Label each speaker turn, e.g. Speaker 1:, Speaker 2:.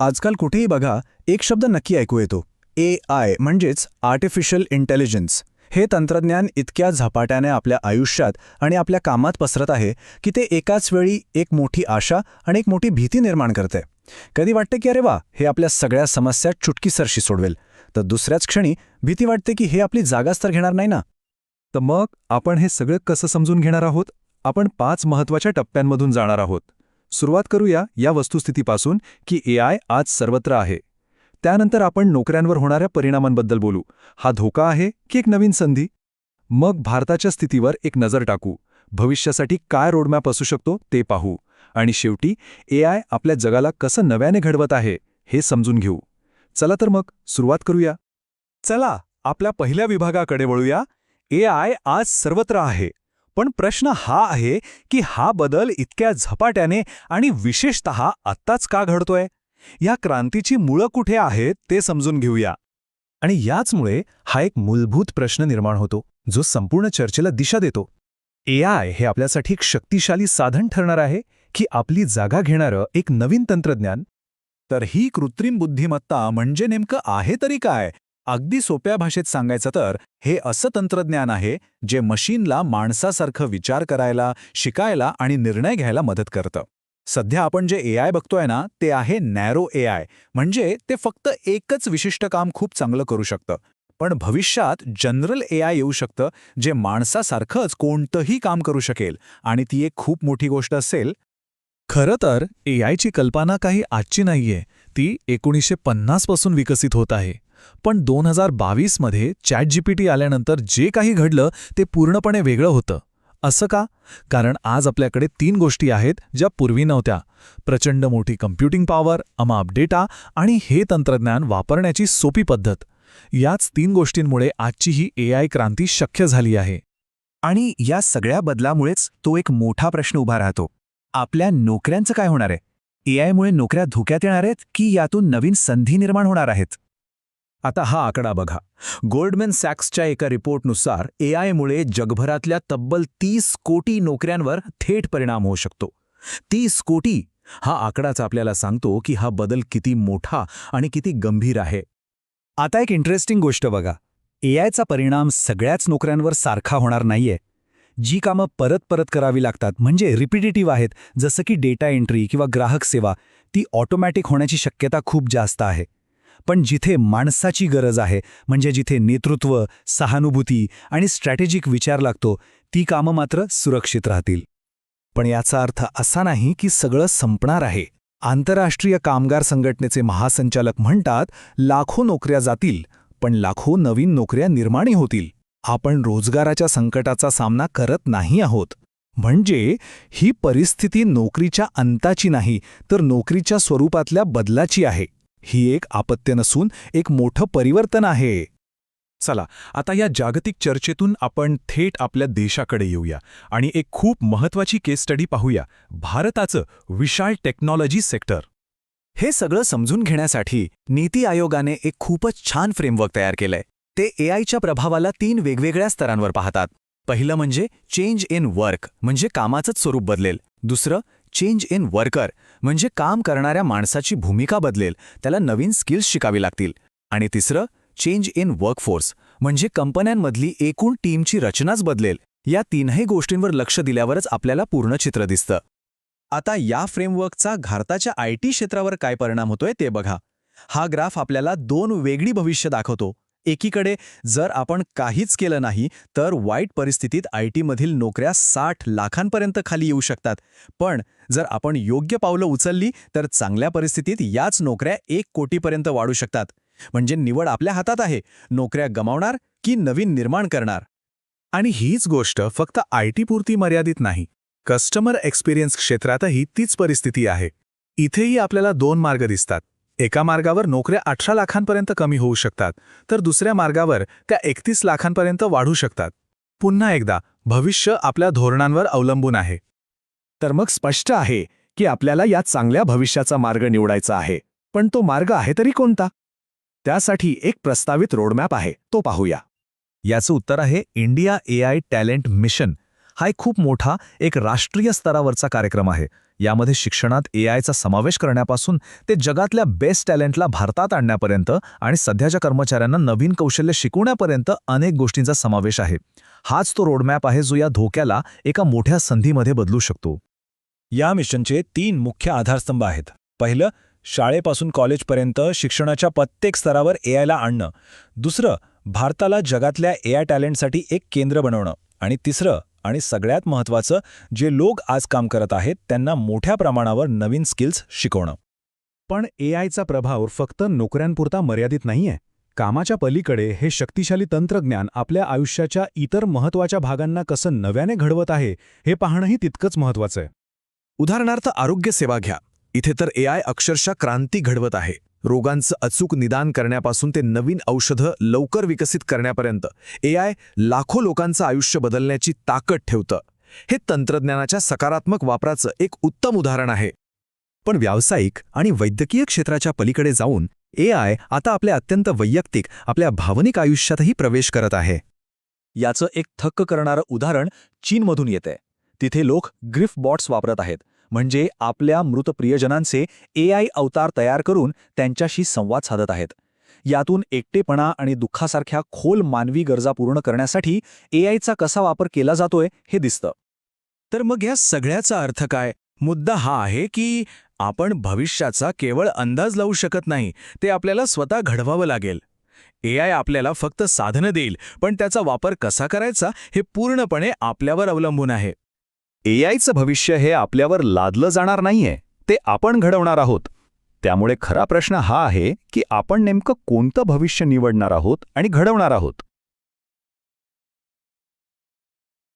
Speaker 1: आजकाल कुठेही बघा एक शब्द नक्की ऐकू येतो. ए आय म्हणजेच आर्टिफिशियल इंटेलिजन्स हे तंत्रज्ञान इतक्या झपाट्याने आपल्या आयुष्यात आणि आपल्या कामात पसरत आहे की ते एकाच वेळी एक मोठी आशा आणि एक मोठी भीती निर्माण करते. कधी वाटते की अरे वा हे आपल्या सगळ्या समस्या चुटकीसरशी सोडवेल. तर दुसऱ्याच क्षणी भीती वाटते की हे आपली जागाच तर घेणार नाही ना?
Speaker 2: तर मग आपण हे सगळं कसं समजून घेणार आहोत? आपण पाच महत्त्वाच्या टप्प्यांमधून जाणार आहोत. सुरुवात करूया या वस्तुस्थितीपासून की ए आय आज सर्वत्र आहे. त्यानंतर आपण नोकऱ्यांवर होणाऱ्या परिणामांबद्दल बोलू. हा धोका आहे की एक नवीन संधी? मग भारताच्या स्थितीवर एक नजर टाकू. भविष्यासाठी काय रोडमॅप असू शकतो ते पाहू. आणि शेवटी ए आय आपल्या जगाला कसं नव्याने घडवत आहे हे समजून घेऊ. चला तर मग सुरुवात करूया. चला आपल्या पहिल्या विभागाकडे वळूया. ए आय आज सर्वत्र आहे. पण प्रश्न हा आहे की हा बदल इतक्या झपाट्याने आणि विशेषत आत्ताच का घडतोय? या क्रांतीची मुळं कुठे आहेत ते समजून घेऊया. आणि याचमुळे हा एक मूलभूत प्रश्न निर्माण होतो जो संपूर्ण चर्चेला दिशा देतो. ए आय हे आपल्यासाठी एक शक्तिशाली साधन ठरणार आहे की आपली जागा घेणारं एक नवीन तंत्रज्ञान? तर ही कृत्रिम बुद्धिमत्ता म्हणजे नेमकं आहे तरी काय? अगदी सोप्या भाषेत सांगायचं तर हे असं तंत्रज्ञान आहे जे मशीनला माणसासारखं विचार करायला शिकायला आणि निर्णय घ्यायला मदत करतं. सध्या आपण जे ए आय बघतोय ना ते आहे नॅरो ए आय. म्हणजे ते फक्त एकच विशिष्ट काम खूप चांगलं करू शकतं. पण भविष्यात जनरल ए आय येऊ शकतं जे माणसासारखंच कोणतंही काम करू शकेल. आणि ती एक खूप मोठी गोष्ट असेल खरं तर ए आयची कल्पना काही आजची नाहीये. ती एकोणीसशे पन्नासपासून विकसित होत आहे. पण दोन हजार बावीसमध्ये चॅट जीपीटी आल्यानंतर जे काही घडलं ते पूर्णपणे वेगळं होतं. असं का? कारण आज आपल्याकडे तीन गोष्टी आहेत ज्या पूर्वी नव्हत्या. प्रचंड मोठी कम्प्युटिंग पॉवर अमाप डेटा आणि हे तंत्रज्ञान वापरण्याची सोपी पद्धत. याच तीन गोष्टींमुळे आजची ही ए आय क्रांती शक्य झाली आहे. आणि या सगळ्या बदलामुळेच तो एक मोठा प्रश्न उभा राहतो. आपल्या नोकऱ्यांचं काय होणार आहे? ए नोकऱ्या धोक्यात येणार आहेत की यातून नवीन संधी निर्माण होणार आहेत? आता हा आकडा बघा. गोल्डमॅन सॅक्सच्या एका रिपोर्टनुसार ए आयमुळे जगभरातल्या तब्बल तीस कोटी नोकऱ्यांवर थेट परिणाम होऊ शकतो. तीस कोटी हा आकडाच आपल्याला सांगतो की हा बदल किती मोठा आणि किती गंभीर आहे. आता एक इंटरेस्टिंग गोष्ट बघा. ए आयचा परिणाम सगळ्याच नोकऱ्यांवर सारखा होणार नाहीये. जी कामं परत परत करावी लागतात म्हणजे रिपिटेटिव्ह आहेत जसं की डेटा एंट्री किंवा ग्राहक सेवा ती ऑटोमॅटिक होण्याची शक्यता खूप जास्त आहे. पण जिथे माणसाची गरज आहे म्हणजे जिथे नेतृत्व सहानुभूती आणि स्ट्रॅटेजिक विचार लागतो ती कामं मात्र सुरक्षित राहतील. पण याचा अर्थ असा नाही की सगळं संपणार आहे. आंतरराष्ट्रीय कामगार संघटनेचे महासंचालक म्हणतात लाखो नोकऱ्या जातील पण लाखो नवीन नोकऱ्या निर्माणी होतील. आपण रोजगाराच्या संकटाचा सामना करत नाही आहोत. म्हणजे ही परिस्थिती नोकरीच्या अंताची नाही तर नोकरीच्या स्वरूपातल्या बदलाची आहे. ही एक आपत्य नसून एक मोठं परिवर्तन आहे. चला आता या जागतिक चर्चेतून आपण थेट आपल्या देशाकडे येऊया आणि एक खूप महत्वाची केस स्टडी पाहूया भारताचं विशाल टेक्नॉलॉजी सेक्टर. हे सगळं समजून घेण्यासाठी नीती आयोगाने एक खूपच छान फ्रेमवर्क तयार केलंय. ते ए प्रभावाला तीन वेगवेगळ्या स्तरांवर पाहतात. पहिलं म्हणजे चेंज इन वर्क म्हणजे कामाचंच स्वरूप बदलेल. दुसरं चेंज इन वर्कर म्हणजे काम करणाऱ्या माणसाची भूमिका बदलेल त्याला नवीन स्किल्स शिकावी लागतील. आणि तिसरं चेंज इन वर्कफोर्स म्हणजे कंपन्यांमधली एकूण टीमची रचनाच बदलेल. या तीनही गोष्टींवर लक्ष दिल्यावरच आपल्याला पूर्ण चित्र दिसतं. आता या फ्रेमवर्कचा भारताच्या आय टी क्षेत्रावर काय परिणाम होतोय ते बघा. हा ग्राफ आपल्याला दोन वेगळी भविष्य दाखवतो. एकीकडे जर आपण काहीच केलं नाही तर वाईट परिस्थितीत आय टीमधील नोकऱ्या साठ लाखांपर्यंत खाली येऊ शकतात. पण जर आपण योग्य पावलं उचलली तर चांगल्या परिस्थितीत याच नोकऱ्या एक कोटीपर्यंत वाढू शकतात. म्हणजे निवड आपल्या हातात आहे. नोकऱ्या गमावणार की नवीन निर्माण करणार? आणि हीच गोष्ट फक्त आय पुरती मर्यादित नाही. कस्टमर एक्सपिरियन्स क्षेत्रातही तीच परिस्थिती आहे. इथेही आपल्याला दोन मार्ग दिसतात. एका मार्गावर नोकऱ्या अठरा लाखांपर्यंत कमी होऊ शकतात तर दुसऱ्या मार्गावर त्या एकतीस लाखांपर्यंत वाढू शकतात. पुन्हा एकदा भविष्य आपल्या धोरणांवर अवलंबून आहे. तर मग स्पष्ट आहे की आपल्याला या चांगल्या भविष्याचा मार्ग निवडायचा आहे पण तो मार्ग आहे तरी कोणता? त्यासाठी एक प्रस्तावित रोडमॅप आहे तो पाहूया. याचं उत्तर आहे India A I talent mission हा एक खूप मोठा एक राष्ट्रीय स्तरावरचा कार्यक्रम आहे. यामध्ये शिक्षणात ए आयचा समावेश करण्यापासून ते जगातल्या बेस्ट टॅलेंटला भारतात आणण्यापर्यंत आणि सध्याच्या कर्मचाऱ्यांना नवीन कौशल्य शिकवण्यापर्यंत अनेक गोष्टींचा समावेश आहे. हाच तो रोडमॅप आहे जो या धोक्याला एका मोठ्या संधीमध्ये बदलू शकतो.
Speaker 1: या मिशनचे तीन मुख्य आधारस्तंभ आहेत. पहिलं शाळेपासून कॉलेजपर्यंत शिक्षणाच्या प्रत्येक स्तरावर ए आयला आणणं. दुसरं भारताला जगातल्या ए आय टॅलेंटसाठी एक केंद्र बनवणं. आणि तिसरं आणि सगळ्यात महत्त्वाचं जे लोक आज काम करत आहेत त्यांना मोठ्या प्रमाणावर नवीन स्किल्स शिकवणं.
Speaker 3: पण ए आयचा प्रभाव फक्त नोकऱ्यांपुरता मर्यादित नाहीये. कामाच्या पलीकडे हे शक्तिशाली तंत्रज्ञान आपल्या आयुष्याच्या इतर महत्त्वाच्या भागांना कसं नव्याने घडवत आहे हे पाहणंही तितकंच महत्त्वाचं आहे.
Speaker 1: उदाहरणार्थ आरोग्यसेवा घ्या. इथे तर ए आय अक्षरशः क्रांती घडवत आहे. रोगांचं अचूक निदान करण्यापासून ते नवीन औषधं लवकर विकसित करण्यापर्यंत. ए आय लाखो लोकांचं आयुष्य बदलण्याची ताकद ठेवतं. हे तंत्रज्ञानाच्या सकारात्मक वापराचं एक उत्तम उदाहरण आहे. पण व्यावसायिक आणि वैद्यकीय क्षेत्राच्या पलीकडे जाऊन ए आय आता आपल्या अत्यंत वैयक्तिक आपल्या भावनिक आयुष्यातही प्रवेश करत आहे. याचं एक थक्क करणारं उदाहरण चीनमधून येतंय. तिथे लोक ग्रिफ बॉट्स वापरत आहेत. म्हणजे आपल्या मृत प्रियजनांचे ए आय अवतार तयार करून त्यांच्याशी संवाद साधत आहेत. यातून एकटेपणा आणि दुःखासारख्या खोल मानवी गरजा पूर्ण करण्यासाठी ए कसा वापर केला जातोय हे दिसतं. तर मग या सगळ्याचा अर्थ काय? मुद्दा हा आहे की आपण भविष्याचा केवळ अंदाज लावू शकत नाही ते आपल्याला स्वतः घडवावं लागेल. ए आय आपल्याला फक्त साधनं देईल पण त्याचा वापर कसा करायचा हे पूर्णपणे आपल्यावर अवलंबून आहे.
Speaker 2: ए भविष्य हे आपल्यावर लादलं जाणार नाहीये ते आपण घडवणार आहोत. त्यामुळे खरा प्रश्न हा आहे की आपण नेमकं कोणतं भविष्य निवडणार आहोत आणि घडवणार आहोत.